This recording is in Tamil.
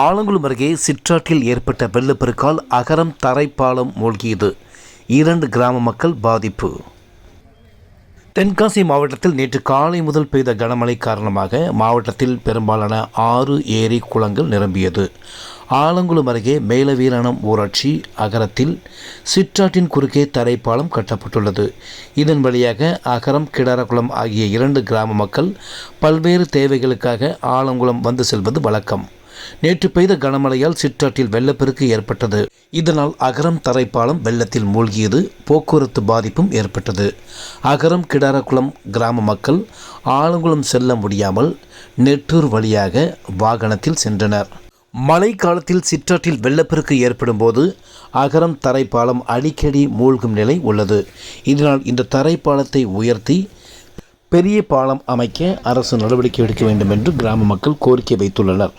ஆலங்குளம் அருகே சிற்றாற்றில் ஏற்பட்ட வெள்ளப்பெருக்கால் அகரம் தரைப்பாலம் மூழ்கியது. இரண்டு கிராம மக்கள் பாதிப்பு. தென்காசி மாவட்டத்தில் நேற்று காலை முதல் பெய்த கனமழை காரணமாக மாவட்டத்தில் பெரும்பாலான ஆறு ஏரி குளங்கள் நிரம்பியது. ஆலங்குளம் அருகே மேலவீரணம் ஊராட்சி அகரத்தில் சிற்றாற்றின் குறுக்கே தரைப்பாலம் கட்டப்பட்டுள்ளது. இதன் வழியாக அகரம் கிடாரகுளம் ஆகிய இரண்டு கிராம மக்கள் பல்வேறு தேவைகளுக்காக ஆலங்குளம் வந்து செல்வது வழக்கம். நேற்று பெய்த கனமழையால் சிற்றாற்றில் வெள்ளப்பெருக்கு ஏற்பட்டது. இதனால் அகரம் தரைப்பாலம் வெள்ளத்தில் மூழ்கியது. போக்குவரத்து பாதிப்பும் ஏற்பட்டது. அகரம் கிடாரக்குளம் கிராம மக்கள் ஆலங்குளம் செல்ல முடியாமல் நெட்டூர் வழியாக வாகனத்தில் சென்றனர். மழை காலத்தில் சிற்றாற்றில் வெள்ளப்பெருக்கு ஏற்படும் போது அகரம் தரைப்பாலம் அடிக்கடி மூழ்கும் நிலை உள்ளது. இதனால் இந்த தரைப்பாலத்தை உயர்த்தி பெரிய பாலம் அமைக்க அரசு நடவடிக்கை எடுக்க வேண்டும் என்று கிராம மக்கள் கோரிக்கை வைத்துள்ளனர்.